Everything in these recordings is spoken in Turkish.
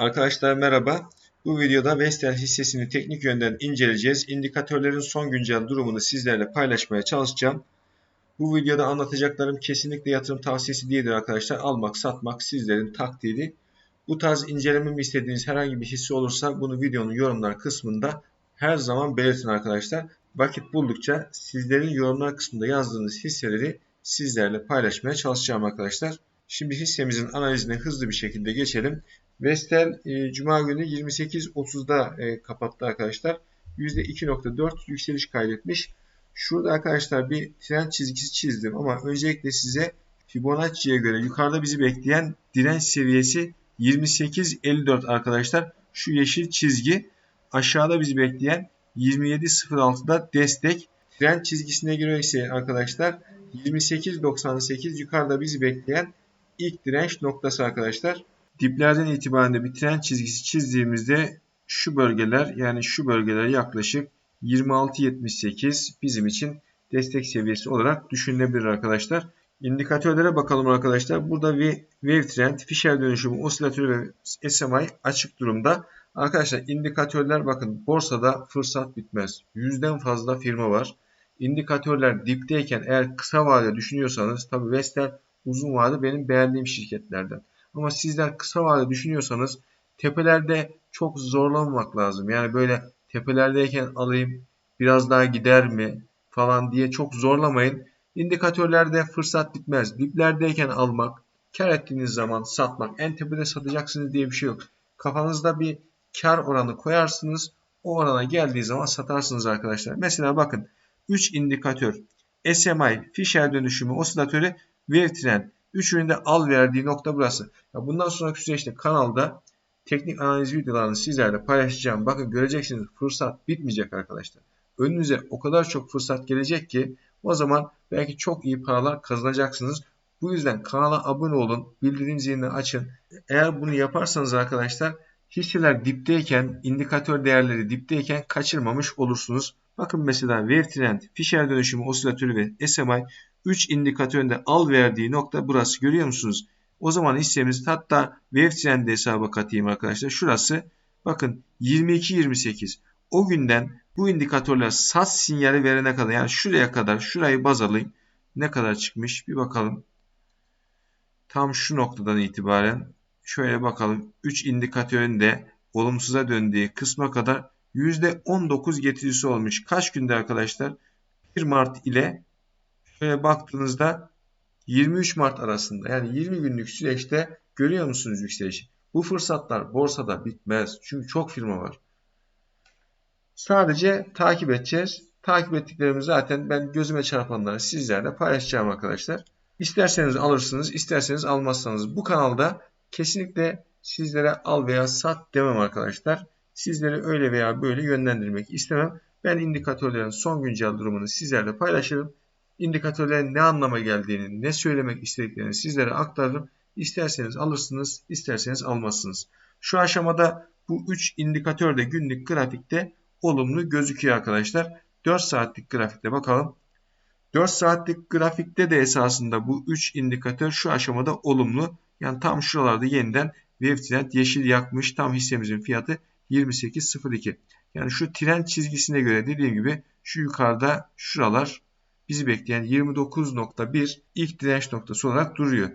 Arkadaşlar merhaba. Bu videoda Vestel hissesini teknik yönden inceleyeceğiz. İndikatörlerin son güncel durumunu sizlerle paylaşmaya çalışacağım. Bu videoda anlatacaklarım kesinlikle yatırım tavsiyesi değildir arkadaşlar. Almak, satmak sizlerin takdiri. Bu tarz incelememi istediğiniz herhangi bir hisse olursa bunu videonun yorumlar kısmında her zaman belirtin arkadaşlar. Vakit buldukça sizlerin yorumlar kısmında yazdığınız hisseleri sizlerle paylaşmaya çalışacağım arkadaşlar. Şimdi hissemizin analizine hızlı bir şekilde geçelim. Vestel e, Cuma günü 28.30'da e, kapattı arkadaşlar. %2.4 yükseliş kaydetmiş. Şurada arkadaşlar bir trend çizgisi çizdim ama öncelikle size Fibonacci'ye göre yukarıda bizi bekleyen direnç seviyesi 28.54 arkadaşlar. Şu yeşil çizgi aşağıda bizi bekleyen 27.06'da destek. Trend çizgisine göre ise arkadaşlar 28.98 yukarıda bizi bekleyen ilk direnç noktası arkadaşlar. Diplerden itibaren de bir trend çizgisi çizdiğimizde şu bölgeler yani şu bölgeler yaklaşık 26.78 bizim için destek seviyesi olarak düşünülebilir arkadaşlar. İndikatörlere bakalım arkadaşlar. Burada wave trend, Fisher dönüşümü, osilatörü ve SMI açık durumda. Arkadaşlar indikatörler bakın borsada fırsat bitmez. Yüzden fazla firma var. İndikatörler dipteyken eğer kısa vade düşünüyorsanız tabi Vestel uzun vade benim beğendiğim şirketlerden. Ama sizler kısa vade düşünüyorsanız tepelerde çok zorlanmamak lazım. Yani böyle tepelerdeyken alayım biraz daha gider mi falan diye çok zorlamayın. İndikatörlerde fırsat bitmez. Diplerdeyken almak, kar ettiğiniz zaman satmak. En tepede satacaksınız diye bir şey yok. Kafanızda bir kar oranı koyarsınız. O orana geldiği zaman satarsınız arkadaşlar. Mesela bakın 3 indikatör SMI, Fisher dönüşümü, osilatörü, Wave Trend. Üçünün de al verdiği nokta burası. Bundan sonraki süreçte kanalda teknik analiz videolarını sizlerle paylaşacağım. Bakın göreceksiniz fırsat bitmeyecek arkadaşlar. Önünüze o kadar çok fırsat gelecek ki o zaman belki çok iyi paralar kazanacaksınız. Bu yüzden kanala abone olun, bildirim zilini açın. Eğer bunu yaparsanız arkadaşlar hisseler dipteyken, indikatör değerleri dipteyken kaçırmamış olursunuz. Bakın mesela Wave Trend, Fisher dönüşümü osilatörü ve SMI 3 indikatöründe al verdiği nokta burası görüyor musunuz? O zaman hissemiz hatta Wave Trend'i hesaba katayım arkadaşlar. Şurası bakın 22-28. O günden bu indikatörler sat sinyali verene kadar yani şuraya kadar şurayı baz alayım. Ne kadar çıkmış bir bakalım. Tam şu noktadan itibaren şöyle bakalım. 3 indikatörün de olumsuza döndüğü kısma kadar %19 getirisi olmuş. Kaç günde arkadaşlar? 1 Mart ile şöyle baktığınızda 23 Mart arasında yani 20 günlük süreçte görüyor musunuz yükselişi? Bu fırsatlar borsada bitmez. Çünkü çok firma var. Sadece takip edeceğiz. Takip ettiklerimi zaten ben gözüme çarpanları sizlerle paylaşacağım arkadaşlar. İsterseniz alırsınız, isterseniz almazsanız. Bu kanalda kesinlikle sizlere al veya sat demem arkadaşlar. Sizleri öyle veya böyle yönlendirmek istemem. Ben indikatörlerin son güncel durumunu sizlerle paylaşırım. İndikatörlerin ne anlama geldiğini, ne söylemek istediklerini sizlere aktarırım. İsterseniz alırsınız, isterseniz almazsınız. Şu aşamada bu 3 indikatör de günlük grafikte olumlu gözüküyor arkadaşlar. 4 saatlik grafikte bakalım. 4 saatlik grafikte de esasında bu 3 indikatör şu aşamada olumlu. Yani tam şuralarda yeniden wave trend yeşil yakmış. Tam hissemizin fiyatı 28.02. Yani şu trend çizgisine göre dediğim gibi şu yukarıda şuralar bizi bekleyen 29.1 ilk direnç noktası olarak duruyor.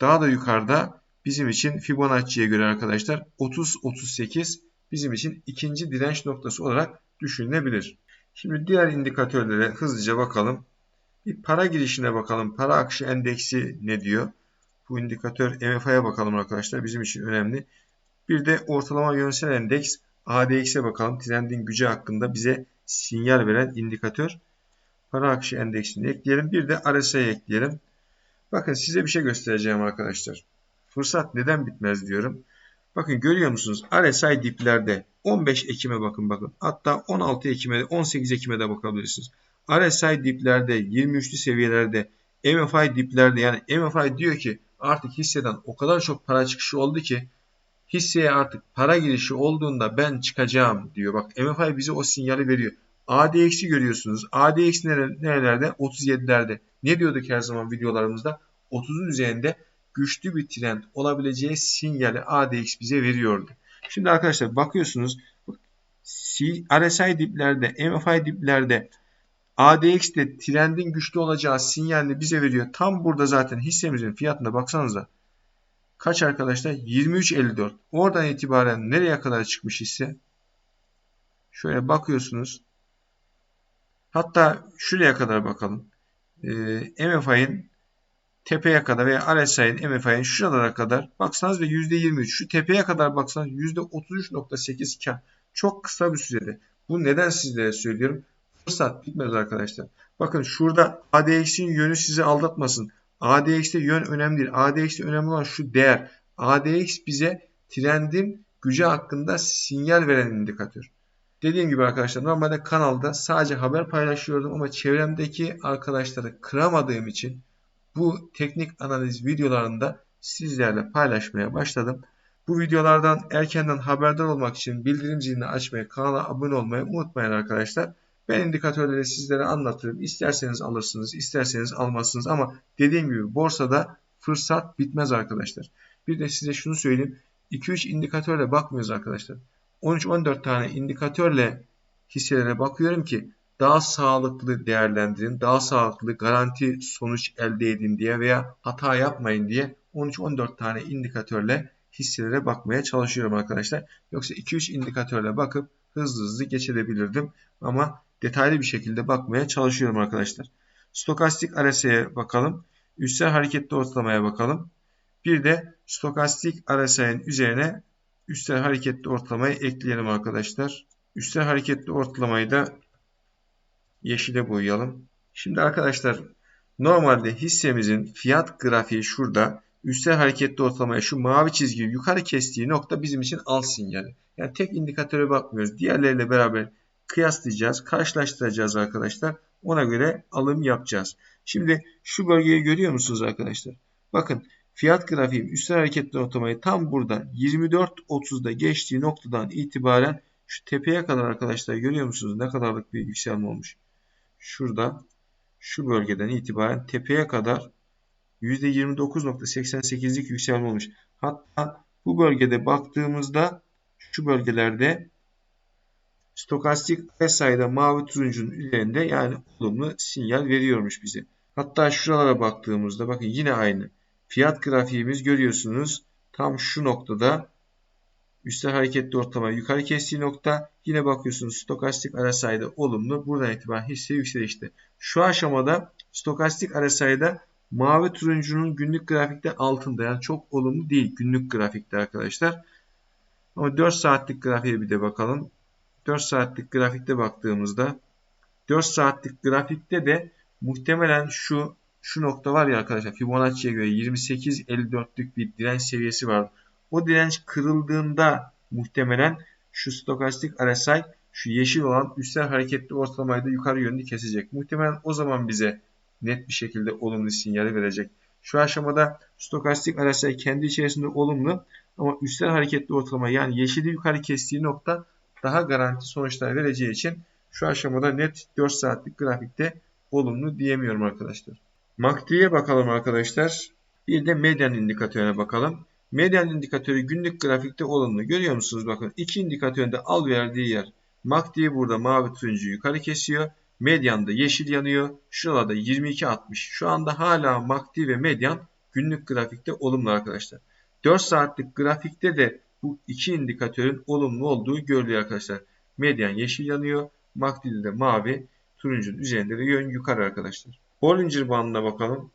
Daha da yukarıda bizim için Fibonacci'ye göre arkadaşlar 30-38 bizim için ikinci direnç noktası olarak düşünülebilir. Şimdi diğer indikatörlere hızlıca bakalım. Bir para girişine bakalım. Para akışı endeksi ne diyor? Bu indikatör MFA'ya bakalım arkadaşlar. Bizim için önemli. Bir de ortalama yönsel endeks ADX'e bakalım. Trendin gücü hakkında bize sinyal veren indikatör. Para akışı endeksini ekleyelim. Bir de RSI'yi ekleyelim. Bakın size bir şey göstereceğim arkadaşlar. Fırsat neden bitmez diyorum. Bakın görüyor musunuz? RSI diplerde 15 Ekim'e bakın bakın. Hatta 16 Ekim'e de 18 Ekim'e de bakabilirsiniz. RSI diplerde 23'lü seviyelerde MFI diplerde yani MFI diyor ki artık hisseden o kadar çok para çıkışı oldu ki hisseye artık para girişi olduğunda ben çıkacağım diyor. Bak MFI bize o sinyali veriyor. ADX'i görüyorsunuz. ADX nerelerde? 37'lerde. Ne diyorduk her zaman videolarımızda? 30'un üzerinde güçlü bir trend olabileceği sinyali ADX bize veriyordu. Şimdi arkadaşlar bakıyorsunuz RSI diplerde, MFI diplerde ADX'de trendin güçlü olacağı sinyalini bize veriyor. Tam burada zaten hissemizin fiyatına baksanıza. Kaç arkadaşlar? 23.54. Oradan itibaren nereye kadar çıkmış hisse? Şöyle bakıyorsunuz. Hatta şuraya kadar bakalım. Ee, MFI'nin tepeye kadar veya RSI'nin MFI'nin şuralara kadar baksanız ve %23 şu tepeye kadar baksanız %33.8 kar. Çok kısa bir sürede. Bu neden sizlere söylüyorum? Fırsat bitmez arkadaşlar. Bakın şurada ADX'in yönü sizi aldatmasın. ADX'te yön önemli değil. ADX'te önemli olan şu değer. ADX bize trendin gücü hakkında sinyal veren indikatör. Dediğim gibi arkadaşlar normalde kanalda sadece haber paylaşıyordum ama çevremdeki arkadaşları kıramadığım için bu teknik analiz videolarında sizlerle paylaşmaya başladım. Bu videolardan erkenden haberdar olmak için bildirim zilini açmayı, kanala abone olmayı unutmayın arkadaşlar. Ben indikatörleri sizlere anlatırım. İsterseniz alırsınız, isterseniz almazsınız ama dediğim gibi borsada fırsat bitmez arkadaşlar. Bir de size şunu söyleyeyim. 2-3 indikatörle bakmıyoruz arkadaşlar. 13-14 tane indikatörle hisselere bakıyorum ki daha sağlıklı değerlendirin, daha sağlıklı garanti sonuç elde edin diye veya hata yapmayın diye 13-14 tane indikatörle hisselere bakmaya çalışıyorum arkadaşlar. Yoksa 2-3 indikatörle bakıp hızlı hızlı geçebilirdim ama detaylı bir şekilde bakmaya çalışıyorum arkadaşlar. Stokastik RSI'ye bakalım. Üstel hareketli ortalamaya bakalım. Bir de stokastik RSI'nin üzerine üstel hareketli ortalamayı ekleyelim arkadaşlar. Üstel hareketli ortalamayı da yeşile boyayalım. Şimdi arkadaşlar normalde hissemizin fiyat grafiği şurada. Üstel hareketli ortalamaya şu mavi çizgiyi yukarı kestiği nokta bizim için al sinyali. Yani tek indikatöre bakmıyoruz. Diğerleriyle beraber kıyaslayacağız, karşılaştıracağız arkadaşlar. Ona göre alım yapacağız. Şimdi şu bölgeyi görüyor musunuz arkadaşlar? Bakın fiyat grafiğim üstel hareketli ortalamayı tam burada 24.30'da geçtiği noktadan itibaren şu tepeye kadar arkadaşlar görüyor musunuz? Ne kadarlık bir yükselme olmuş. Şurada şu bölgeden itibaren tepeye kadar %29.88'lik yükselme olmuş. Hatta bu bölgede baktığımızda şu bölgelerde stokastik RSI'da mavi turuncunun üzerinde yani olumlu sinyal veriyormuş bize. Hatta şuralara baktığımızda bakın yine aynı. Fiyat grafiğimiz görüyorsunuz. Tam şu noktada üstel hareketli ortalama yukarı kestiği nokta. Yine bakıyorsunuz stokastik RSI'da olumlu. Buradan itibaren hisse yükselişte. Şu aşamada stokastik RSI'da mavi turuncunun günlük grafikte altında. Yani çok olumlu değil günlük grafikte arkadaşlar. Ama 4 saatlik grafiğe bir de bakalım. 4 saatlik grafikte baktığımızda 4 saatlik grafikte de muhtemelen şu şu nokta var ya arkadaşlar Fibonacci'ye göre 28.54'lük bir direnç seviyesi var. O direnç kırıldığında muhtemelen şu stokastik RSI şu yeşil olan üstel hareketli ortalamayı da yukarı yönlü kesecek. Muhtemelen o zaman bize net bir şekilde olumlu sinyali verecek. Şu aşamada stokastik RSI kendi içerisinde olumlu ama üstel hareketli ortalama yani yeşili yukarı kestiği nokta daha garanti sonuçlar vereceği için şu aşamada net 4 saatlik grafikte olumlu diyemiyorum arkadaşlar. MACD'ye bakalım arkadaşlar. Bir de medyan indikatörüne bakalım. Medyan indikatörü günlük grafikte olumlu. Görüyor musunuz? Bakın iki indikatöründe al verdiği yer. MACD burada mavi turuncu yukarı kesiyor. Medyanda yeşil yanıyor. Şurada 22.60. Şu anda hala MACD ve medyan günlük grafikte olumlu arkadaşlar. 4 saatlik grafikte de bu iki indikatörün olumlu olduğu görülüyor arkadaşlar. Medyan yeşil yanıyor. MACD'de de mavi. Turuncunun üzerinde de yön yukarı arkadaşlar. Bollinger bandına bakalım.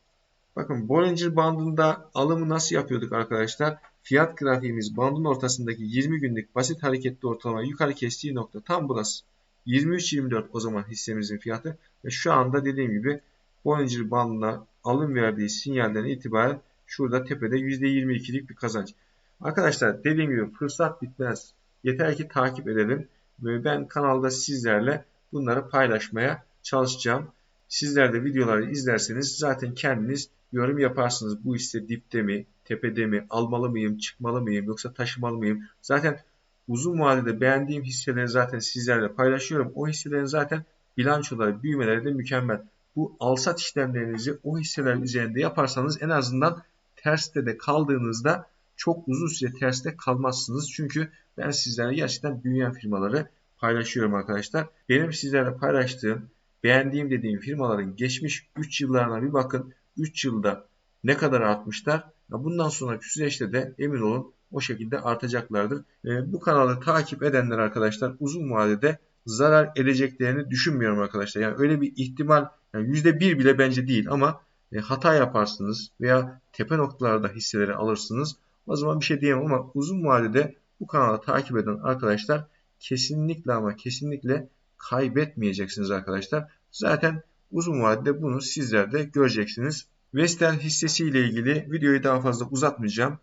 Bakın Bollinger bandında alımı nasıl yapıyorduk arkadaşlar? Fiyat grafiğimiz bandın ortasındaki 20 günlük basit hareketli ortalama yukarı kestiği nokta tam burası. 23.24 o zaman hissemizin fiyatı. Ve şu anda dediğim gibi Bollinger bandına alım verdiği sinyalden itibaren şurada tepede %22'lik bir kazanç. Arkadaşlar dediğim gibi fırsat bitmez. Yeter ki takip edelim. Ve ben kanalda sizlerle bunları paylaşmaya çalışacağım. Sizler de videoları izlerseniz zaten kendiniz yorum yaparsınız. Bu hisse dipte mi, tepede mi, almalı mıyım, çıkmalı mıyım yoksa taşımalı mıyım? Zaten uzun vadede beğendiğim hisseleri zaten sizlerle paylaşıyorum. O hisselerin zaten bilançoları, büyümeleri de mükemmel. Bu alsat işlemlerinizi o hisseler üzerinde yaparsanız en azından terste de kaldığınızda çok uzun süre terste kalmazsınız. Çünkü ben sizlerle gerçekten büyüyen firmaları paylaşıyorum arkadaşlar. Benim sizlerle paylaştığım, beğendiğim dediğim firmaların geçmiş 3 yıllarına bir bakın. 3 yılda ne kadar artmışlar. Bundan sonraki süreçte de emin olun o şekilde artacaklardır. E, bu kanalı takip edenler arkadaşlar uzun vadede zarar edeceklerini düşünmüyorum arkadaşlar. Yani öyle bir ihtimal yani %1 bile bence değil ama e, hata yaparsınız veya tepe noktalarda hisseleri alırsınız. O zaman bir şey diyemem ama uzun vadede bu kanalı takip eden arkadaşlar kesinlikle ama kesinlikle kaybetmeyeceksiniz arkadaşlar. Zaten uzun vadede bunu sizler de göreceksiniz. Vestel hissesi ile ilgili videoyu daha fazla uzatmayacağım.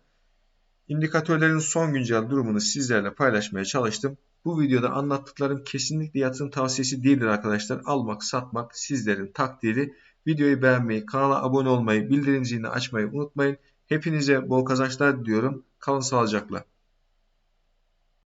İndikatörlerin son güncel durumunu sizlerle paylaşmaya çalıştım. Bu videoda anlattıklarım kesinlikle yatırım tavsiyesi değildir arkadaşlar. Almak, satmak sizlerin takdiri. Videoyu beğenmeyi, kanala abone olmayı, bildirim zilini açmayı unutmayın. Hepinize bol kazançlar diliyorum. Kalın sağlıcakla.